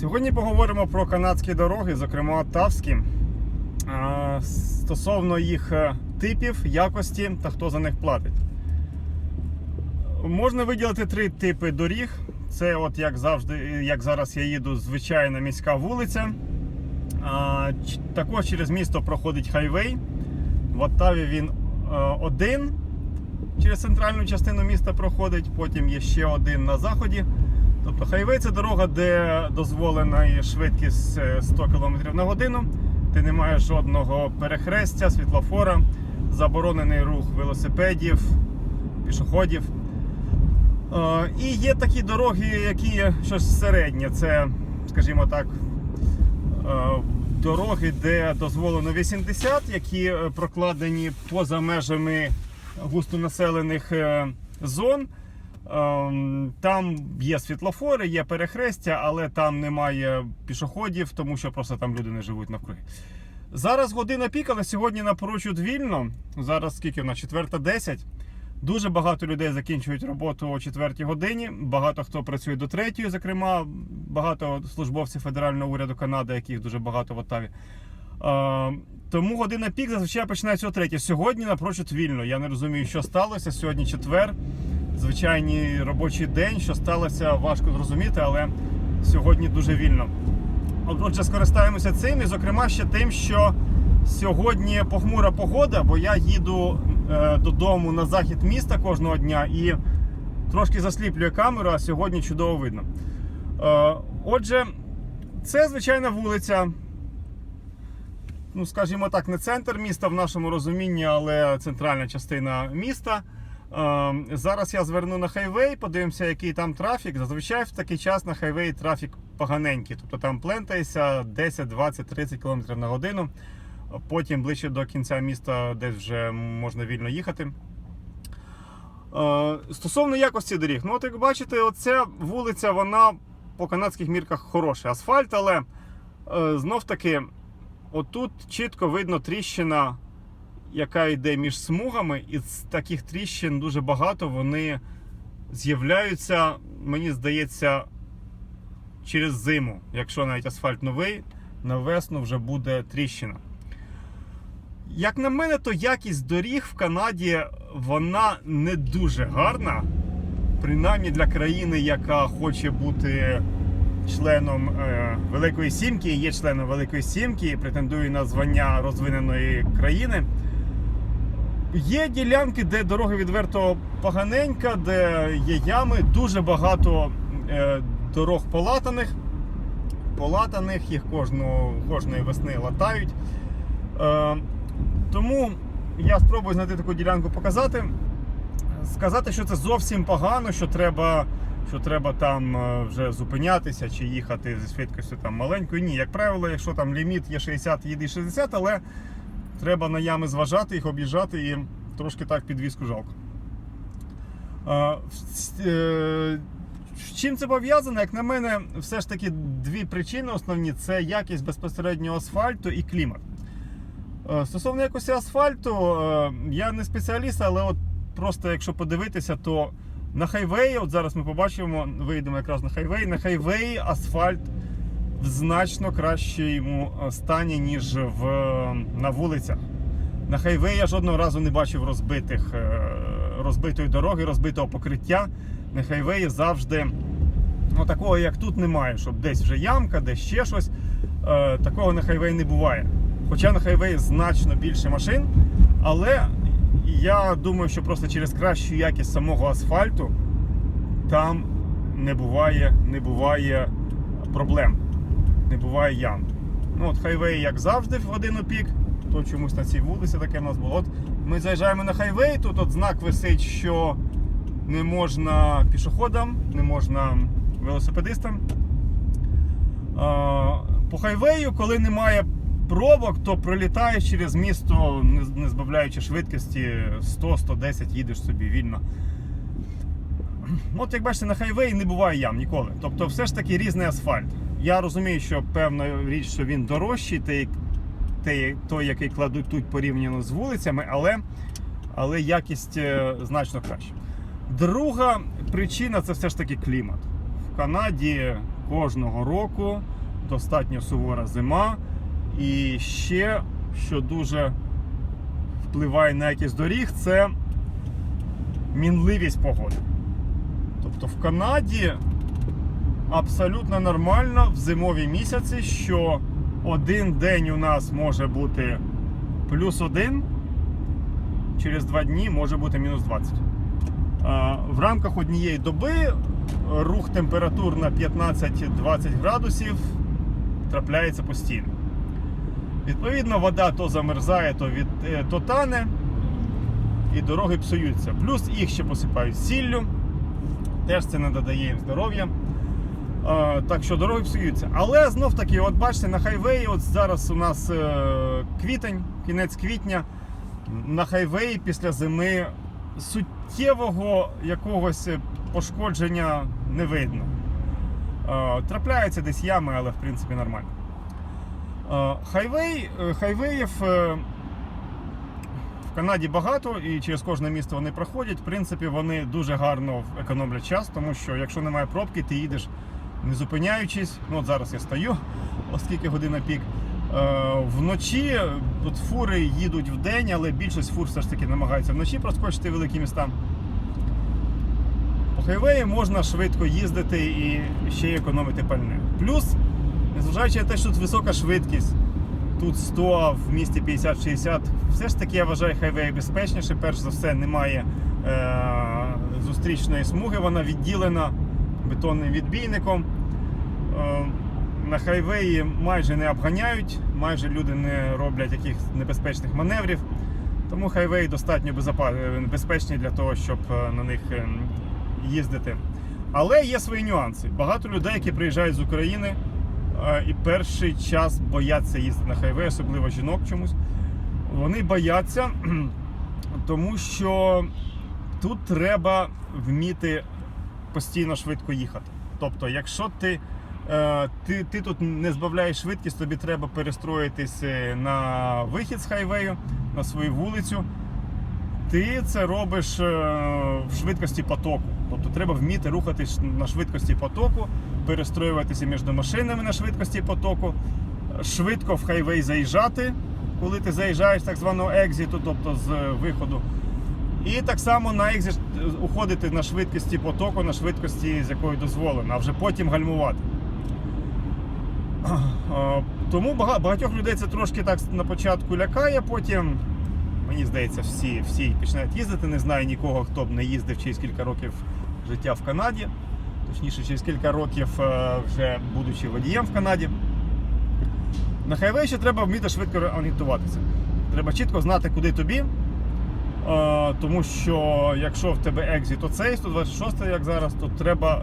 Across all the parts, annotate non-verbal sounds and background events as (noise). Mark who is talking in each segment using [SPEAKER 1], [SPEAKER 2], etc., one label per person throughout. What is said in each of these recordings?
[SPEAKER 1] Сьогодні поговоримо про канадські дороги, зокрема Тавські, стосовно їх е, типів, якості та хто за них платить. Можна виділити три типи доріг. Це, от як завжди, як зараз я їду, звичайна міська вулиця. Також через місто проходить хайвей. В Оттаві він е, один через центральну частину міста проходить, потім є ще один на заході. Тобто хайвей це дорога, де дозволена швидкість е, 100 км на годину. Ти не маєш жодного перехрестя, світлофора, заборонений рух велосипедів, пішоходів. Е, І є такі дороги, які щось середнє. Це, скажімо так, е, дороги, де дозволено 80, які е, прокладені поза межами густонаселених е, зон. Ем, Там є світлофори, є перехрестя, але там немає пішоходів, тому що просто там люди не живуть навкруги. Зараз година пік, але сьогодні напрочуд вільно. Зараз скільки в нас? 4.10. Дуже багато людей закінчують роботу о 4 годині. Багато хто працює до 3, зокрема, багато службовців федерального уряду Канади, яких дуже багато в Оттаві. Е, тому година пік зазвичай починається о 3. Сьогодні напрочуд вільно. Я не розумію, що сталося. Сьогодні четвер, звичайний робочий день. Що сталося, важко зрозуміти, але сьогодні дуже вільно. Отже, скористаємося цим і, зокрема, ще тим, що сьогодні похмура погода, бо я їду е, додому на захід міста кожного дня і трошки засліплює камеру, а сьогодні чудово видно. Е, отже, це звичайна вулиця. Ну, скажімо так, не центр міста в нашому розумінні, але центральна частина міста. Е, зараз я зверну на хайвей, подивимося, який там трафік. Зазвичай в такий час на хайвеї трафік поганенький. Тобто там плентається 10, 20, 30 км на годину. Потім ближче до кінця міста десь вже можна вільно їхати. Е, Стосовно якості доріг, ну от як бачите, оця вулиця, вона по канадських мірках хороша. Асфальт, але е, знов таки, отут чітко видно тріщина, яка йде між смугами, і з таких тріщин дуже багато. Вони з'являються, мені здається, через зиму. Якщо навіть асфальт новий, на весну вже буде тріщина. Як на мене, то якість доріг в Канаді вона не дуже гарна. Принаймні для країни, яка хоче бути членом е, Великої Сімки, є членом Великої Сімки і претендує на звання розвиненої країни. Є ділянки, де дорога відверто поганенька, де є ями, дуже багато е, дорог полатаних. Полатаних, їх кожного, кожної весни латають. Е, тому я спробую знайти таку ділянку показати. Сказати, що це зовсім погано, що треба, що треба там е, вже зупинятися чи їхати зі швидкістю там маленькою. Ні, як правило, якщо там ліміт є 60, їди 60, але треба на ями зважати, їх об'їжджати і трошки так підвізку жалко. Е, з чим це пов'язано? Як на мене, все ж таки дві причини основні: це якість безпосереднього асфальту і клімат. Е, Стосовно якості асфальту, е, я не спеціаліст, але от просто якщо подивитися, то на хайвеї, от зараз ми побачимо, вийдемо якраз на хайвей. На хайвеї асфальт в значно кращому е, стані, ніж в, на вулицях. На хайвеї я жодного разу не бачив розбитих, е, розбитої дороги, розбитого покриття. На хайвеї завжди ну, такого, як тут, немає, щоб десь вже ямка, десь ще щось. Е, Такого на хайвеї не буває. Хоча на хайвеї значно більше машин, але я думаю, що просто через кращу якість самого асфальту там не буває, не буває проблем, не буває ям. Ну от хайвей, як завжди, в годину пік, то чомусь на цій вулиці таке в нас було. От ми заїжджаємо на хайвей, тут от знак висить, що не можна пішоходам, не можна велосипедистам. По хайвею, коли немає пробок, то пролітаєш через місто, не- не збавляючи швидкості 100-110, їдеш собі вільно. От як бачите, на хайвеї не буває ям ніколи. Тобто, все ж таки різний асфальт. Я розумію, що певна річ, що він дорожчий, той, той, той який кладуть тут порівняно з вулицями, але, але якість е, значно краща. Друга причина це все ж таки клімат. В Канаді кожного року достатньо сувора зима. І ще, що дуже впливає на якість доріг, це мінливість погоди. Тобто в Канаді абсолютно нормально в зимові місяці, що один день у нас може бути плюс один, через два дні може бути мінус 20. В рамках однієї доби рух температур на 15-20 градусів трапляється постійно. Відповідно, вода то замерзає, то, від, е, то тане, і дороги псуються. Плюс їх ще посипають сіллю, теж це не додає їм здоров'я. Так що дороги псуються. Але знов таки, от бачите, на хайвеї, от зараз у нас е, квітень, кінець квітня. На хайвеї після зими суттєвого якогось пошкодження не видно. Трапляються десь ями, але в принципі нормально. Хайвей, е, хайвеїв е, в Канаді багато і через кожне місто вони проходять. В принципі, вони дуже гарно економлять час, тому що якщо немає пробки, ти їдеш не зупиняючись. Ну, от зараз я стою, (laughs) оскільки година пік. Е, Вночі тут фури їдуть в день, але більшість фур все ж таки намагаються вночі проскочити великі міста. По хайвеї можна швидко їздити і ще й економити пальне. Плюс, незважаючи на те, що тут висока швидкість, тут 100, а в місті 50-60, все ж таки я вважаю хайвей безпечніше. Перш за все, немає е- зустрічної смуги, вона відділена бетонним відбійником. Е, на хайвеї майже не обганяють, майже люди не роблять якихось небезпечних маневрів. Тому хайвеї достатньо е, безпечні для того, щоб е, на них їздити. Але є свої нюанси. Багато людей, які приїжджають з України і перший час бояться їздити на хайвей, особливо жінок чомусь. Вони бояться, (clears throat) тому що тут треба вміти постійно швидко їхати. Тобто, якщо ти, ти, ти тут не збавляєш швидкість, тобі треба перестроїтись е, на вихід з хайвею, на свою вулицю. Ти це робиш е, в швидкості потоку. Тобто треба вміти рухатись на швидкості потоку, перестроюватися між машинами на швидкості потоку, швидко в хайвей заїжджати, коли ти заїжджаєш так званого екзиту, тобто з е, виходу. І так само на екзит е, уходити на швидкості потоку, на швидкості, з якою дозволено, а вже потім гальмувати. Тому багатьох людей це трошки так на початку лякає, потім, мені здається, всі, всі починають їздити. Не знаю нікого, хто б не їздив через кілька років життя в Канаді. Точніше, через кілька років е, вже будучи водієм в Канаді. На хайвей ще треба вміти швидко орієнтуватися. Треба чітко знати, куди тобі. Е, Тому що якщо в тебе екзит оцей, 126 як зараз, то треба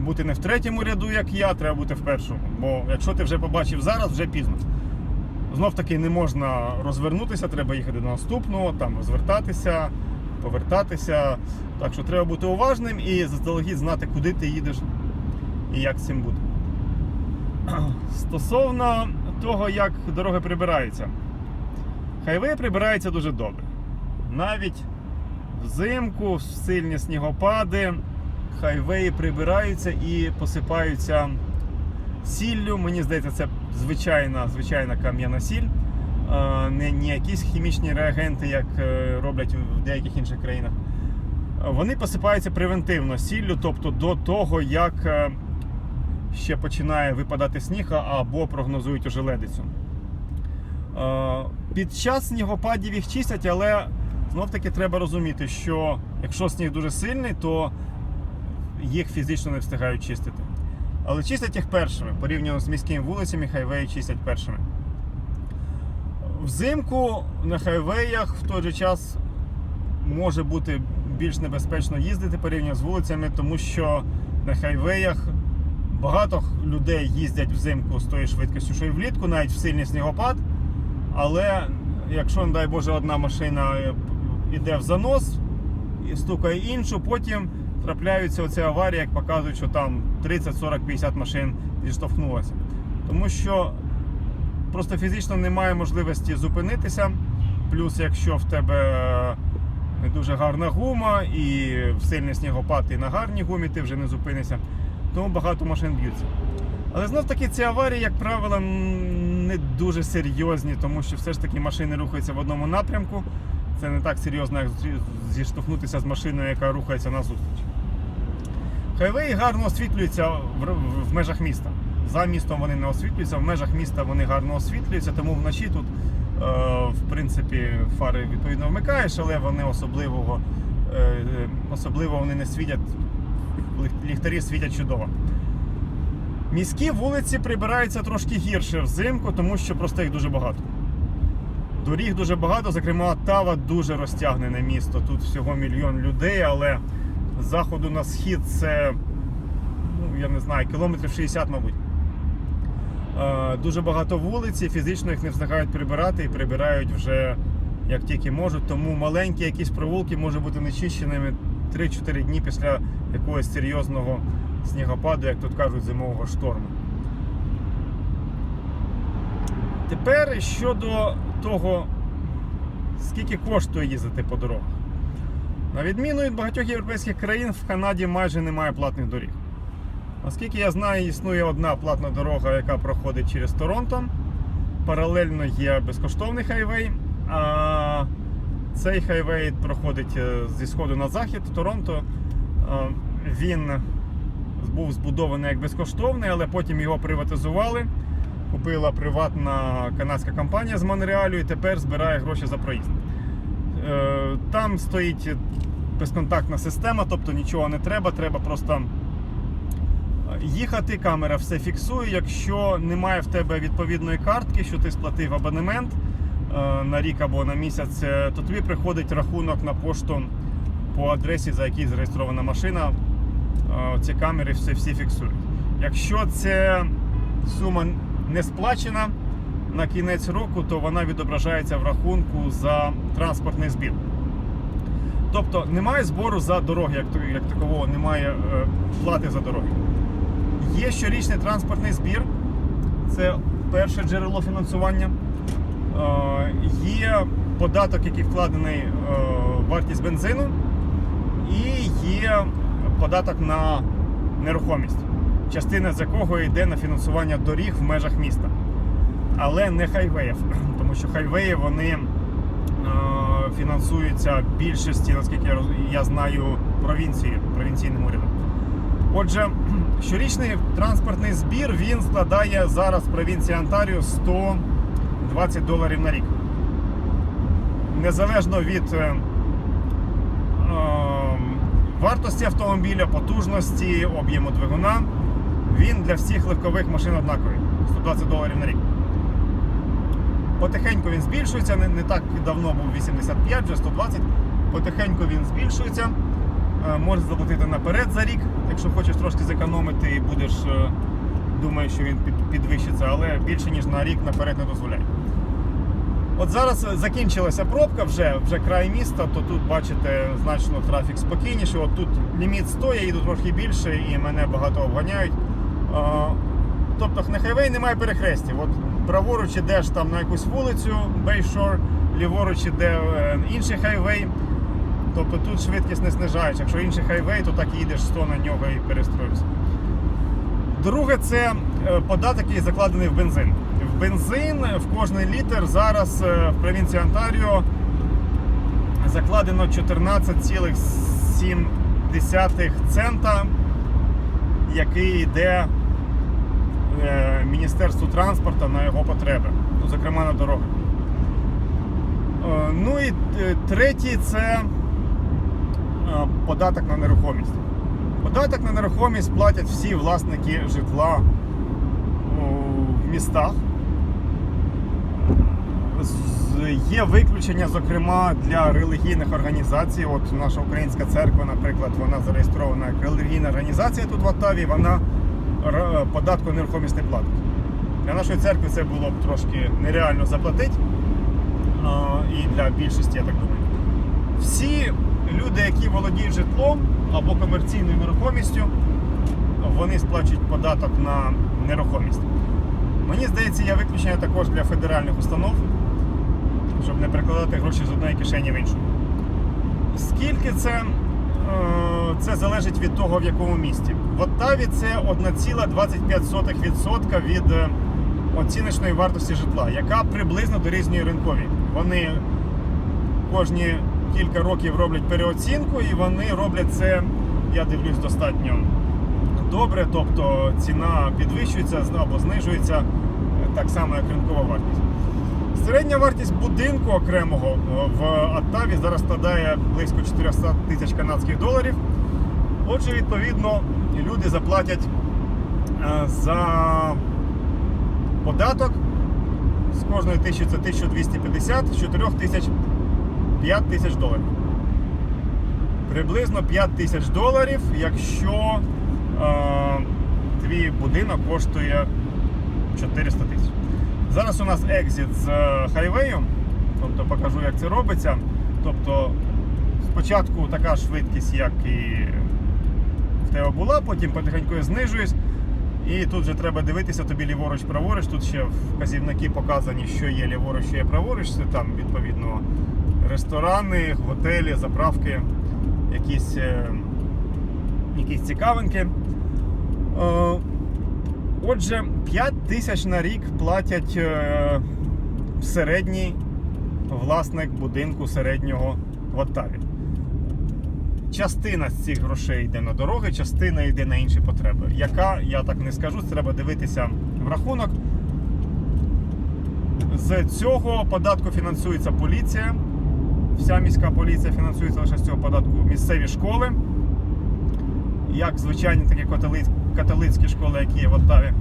[SPEAKER 1] бути не в третьому ряду, як я, треба бути в першому. Бо якщо ти вже побачив зараз, вже пізно. Знов таки не можна розвернутися, треба їхати до наступного, там розвертатися, повертатися. Так що треба бути уважним і заздалегідь знати, куди ти їдеш і як з цим бути. (clears throat) Стосовно того, як дороги прибираються. Хайвей прибирається дуже добре. Навіть взимку, сильні снігопади, хайвеї прибираються і посипаються сіллю. Мені здається, це звичайна, звичайна кам'яна сіль. Е, Не, не якісь хімічні реагенти, як е, роблять в деяких інших країнах. Вони посипаються превентивно сіллю, тобто до того, як е, ще починає випадати сніг або прогнозують ожеледицю. Під час снігопадів їх чистять, але знов таки треба розуміти, що якщо сніг дуже сильний, то їх фізично не встигають чистити. Але чистять їх першими. Порівняно з міськими вулицями, хайвеї чистять першими. Взимку на хайвеях в той же час може бути більш небезпечно їздити порівняно з вулицями, тому що на хайвеях багато людей їздять взимку з тою швидкістю, що і влітку, навіть в сильний снігопад. Але якщо, не дай Боже, одна машина йде в занос і стукає іншу, потім трапляються оці аварії, як показують, що там 30, 40, 50 машин зіштовхнулося. Тому що просто фізично немає можливості зупинитися. Плюс, якщо в тебе не дуже гарна гума і сильний снігопад і на гарній гумі ти вже не зупинишся. тому багато машин б'ються. Але знов таки ці аварії, як правило, не дуже серйозні, тому що все ж таки машини рухаються в одному напрямку. Це не так серйозно, як зіштовхнутися з машиною, яка рухається назустріч. Хайвеї гарно освітлюються в, межах міста. За містом вони не освітлюються, в межах міста вони гарно освітлюються, тому вночі тут, е, в принципі, фари відповідно вмикаєш, але вони особливого, е, особливо вони не світять, ліхтарі світять чудово. Міські вулиці прибираються трошки гірше взимку, тому що просто їх дуже багато. Доріг дуже багато, зокрема, Тава дуже розтягнене місто. Тут всього мільйон людей, але з заходу на схід це, ну, я не знаю, кілометрів 60, мабуть. Е, Дуже багато вулиць, і фізично їх не встигають прибирати і прибирають вже як тільки можуть. Тому маленькі якісь провулки можуть бути нечищеними 3-4 дні після якогось серйозного снігопаду, як тут кажуть, зимового шторму. Тепер щодо того, скільки коштує їздити по дорогах. На відміну від багатьох європейських країн, в Канаді майже немає платних доріг. Наскільки я знаю, існує одна платна дорога, яка проходить через Торонто. Паралельно є безкоштовний хайвей. А цей хайвей проходить е, зі сходу на захід Торонто. Е, Він був збудований як безкоштовний, але потім його приватизували. Купила приватна канадська компанія з Монреалю і тепер збирає гроші за проїзд. Е, Там стоїть безконтактна система, тобто нічого не треба, треба просто їхати, камера все фіксує. Якщо немає в тебе відповідної картки, що ти сплатив абонемент е, на рік або на місяць, е, то тобі приходить рахунок на пошту по адресі, за якій зареєстрована машина. Е, Ці камери все всі фіксують. Якщо ця сума не сплачена на кінець року, то вона відображається в рахунку за транспортний збір. Тобто немає збору за дороги, як, як такового, немає е, плати за дороги. Є щорічний транспортний збір, це перше джерело фінансування. Е, є податок, який вкладений е, вартість бензину, і є податок на нерухомість, частина з якого йде на фінансування доріг в межах міста. Але не хайвеїв, тому що хайвеї вони е, фінансуються більшості, наскільки я знаю, провінції, провінційним урядом. Отже, (clears throat) щорічний транспортний збір він складає зараз в провінції Онтаріо 120 доларів на рік. Незалежно від е, е, вартості автомобіля, потужності, об'єму двигуна, він для всіх легкових машин однаковий 120 доларів на рік. Потихеньку він збільшується, не, не так давно був 85, вже 120. Потихеньку він збільшується. Е, Можеш заплатити наперед за рік, якщо хочеш трошки зекономити і будеш е, думаєш, що він підвищиться, але більше ніж на рік наперед не дозволяє. От зараз е, закінчилася пробка, вже, вже край міста, то тут бачите значно трафік спокійніший. От тут ліміт 100, я їду трохи більше і мене багато обганяють. Тобто на хайвей немає перехрестів. От праворуч ідеш там на якусь вулицю, Бейшор, ліворуч іде е, інший хайвей. Тобто тут швидкість не знижаєш. Якщо інший хайвей, то так і їдеш 100 на нього і перестроїшся. Друге, це е, податок, який закладений в бензин. В бензин в кожний літр зараз е, в провінції Онтаріо закладено 14,7 цента, який йде Міністерству транспорту на його потреби, ну, зокрема на дороги. Е, Ну і е, третій це е, податок на нерухомість. Податок на нерухомість платять всі власники житла у містах. Є виключення, зокрема, для релігійних організацій. От наша українська церква, наприклад, вона зареєстрована як релігійна організація тут в Оттаві, вона податку нерухомість не платить. Для нашої церкви це було б трошки нереально заплатити. І для більшості, я так думаю. Всі люди, які володіють житлом або комерційною нерухомістю, вони сплачують податок на нерухомість. Мені здається, є виключення також для федеральних установ, щоб не перекладати гроші з одної кишені в іншу. Скільки це е, це залежить від того, в якому місті. В Оттаві це 1,25% від е, оціночної вартості житла, яка приблизно дорівнює ринковій. Вони кожні кілька років роблять переоцінку, і вони роблять це, я дивлюсь, достатньо добре. Тобто ціна підвищується або знижується е, так само, як ринкова вартість. Середня вартість будинку окремого е, в Оттаві зараз складає близько 400 тисяч канадських доларів. Отже, відповідно, люди заплатять е, за податок з кожної тисячі це 1250, з 4 тисяч 5 тисяч доларів. Приблизно 5 тисяч доларів, якщо е, твій будинок коштує 400 тисяч. Зараз у нас екзит з е, хайвею, тобто покажу, як це робиться. Тобто, спочатку така швидкість, як і тебе була, потім потихеньку я знижуюсь. І тут вже треба дивитися тобі ліворуч, праворуч. Тут ще вказівники показані, що є ліворуч, що є праворуч. Це там відповідно ресторани, готелі, заправки, якісь, е, якісь цікавинки. Е, Отже, 5 тисяч на рік платять е, середній власник будинку середнього в Оттаві. Частина з цих грошей йде на дороги, частина йде на інші потреби. Яка, я так не скажу, треба дивитися в рахунок. З цього податку фінансується поліція. Вся міська поліція фінансується лише з цього податку. Місцеві школи, як звичайні такі католицькі, школи, які є в Оттаві.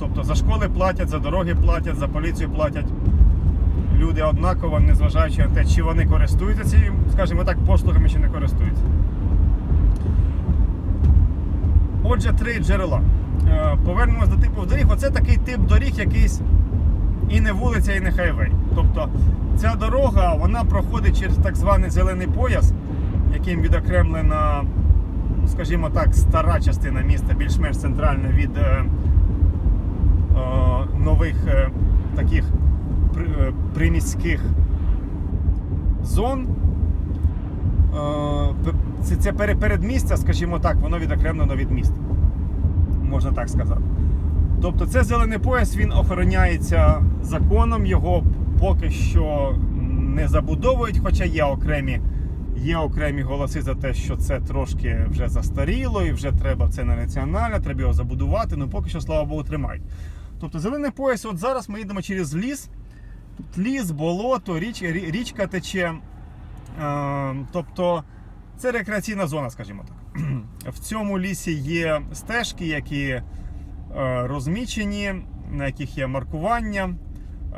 [SPEAKER 1] Тобто за школи платять, за дороги платять, за поліцію платять. Люди однаково, незважаючи на те, чи вони користуються цією, скажімо так, послугами, чи не користуються. Отже, три джерела. Е, Повернемось до типу доріг. Оце такий тип доріг, якийсь і не вулиця, і не хайвей. Тобто ця дорога вона проходить через так званий зелений пояс, яким відокремлена, скажімо так, стара частина міста, більш-менш центральна від е, е, нових е, таких приміських зон. Е, Це, це передмістя, скажімо так, воно відокремлено від міста. Можна так сказати. Тобто це зелений пояс, він охороняється законом, його поки що не забудовують, хоча є окремі, є окремі голоси за те, що це трошки вже застаріло і вже треба це не національне, треба його забудувати. Ну поки що, слава Богу, тримають. Тобто зелений пояс, от зараз ми їдемо через ліс. Тут ліс, болото, річ, річка тече. Е, тобто це рекреаційна зона, скажімо так. (clears throat) В цьому лісі є стежки, які е, розмічені, на яких є маркування,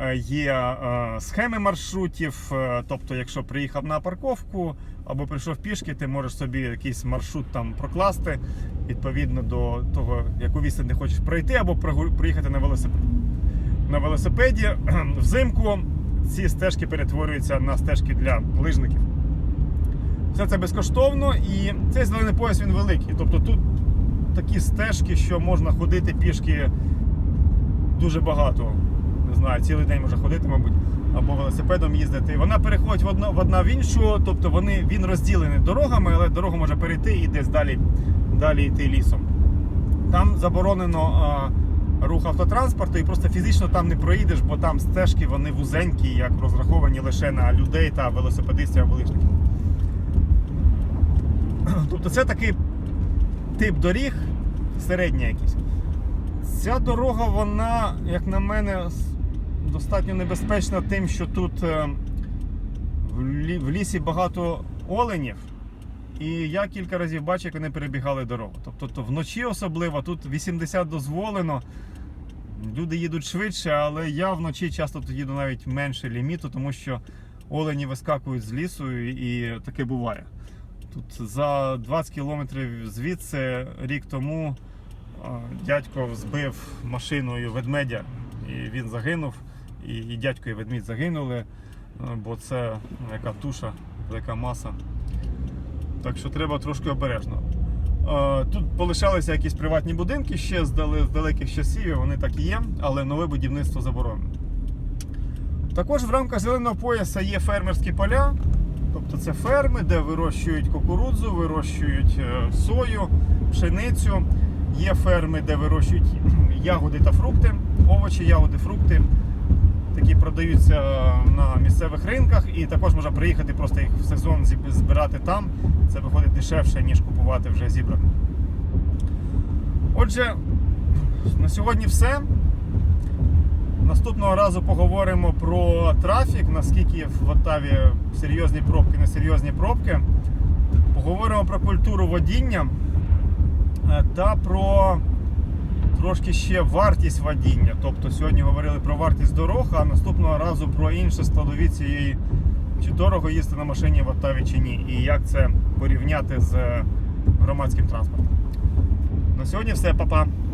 [SPEAKER 1] е, є схеми маршрутів. Тобто, якщо приїхав на парковку або прийшов пішки, ти можеш собі якийсь маршрут там прокласти відповідно до того, яку відстань ти хочеш пройти, або проїхати на велосипеді. На велосипеді (clears throat) взимку ці стежки перетворюються на стежки для лижників. Все це безкоштовно і цей зелений пояс він великий. Тобто тут такі стежки, що можна ходити пішки дуже багато. Не знаю, цілий день можна ходити, мабуть, або велосипедом їздити. Вона переходить в одну, в одна в іншу, тобто вони, він розділений дорогами, але дорогу може перейти і десь далі, далі йти лісом. Там заборонено рух автотранспорту і просто фізично там не проїдеш, бо там стежки вони вузенькі, як розраховані лише на людей та велосипедистів або лижників. (clears throat) Тобто це такий тип доріг, середній якийсь. Ця дорога, вона, як на мене, достатньо небезпечна тим, що тут е, в лісі багато оленів. І я кілька разів бачив, як вони перебігали дорогу. Тобто то вночі особливо, тут 80 дозволено. Люди їдуть швидше, але я вночі часто тут їду навіть менше ліміту, тому що олені вискакують з лісу і таке буває. Тут за 20 кілометрів звідси рік тому дядько збив машиною ведмедя, і він загинув. І, і дядько і ведмідь загинули, бо це ну, яка туша, велика маса. Так що треба трошки обережно. Тут полишалися якісь приватні будинки ще з далеких часів, вони так і є, але нове будівництво заборонено. Також в рамках зеленого пояса є фермерські поля. Тобто це ферми, де вирощують кукурудзу, вирощують е, сою, пшеницю. Є ферми, де вирощують ягоди та фрукти, овочі, ягоди, фрукти. Такі продаються е, на місцевих ринках, і також можна приїхати просто їх в сезон збирати там. Це виходить дешевше, ніж купувати вже зібране. Отже, на сьогодні все. Наступного разу поговоримо про трафік, наскільки в Оттаві серйозні пробки, несерйозні пробки. Поговоримо про культуру водіння е, та про трошки ще вартість водіння. Тобто сьогодні говорили про вартість дорог, а наступного разу про інші складові цієї, чи дорого їсти на машині в Оттаві чи ні, і як це порівняти з громадським транспортом. На сьогодні все, па-па.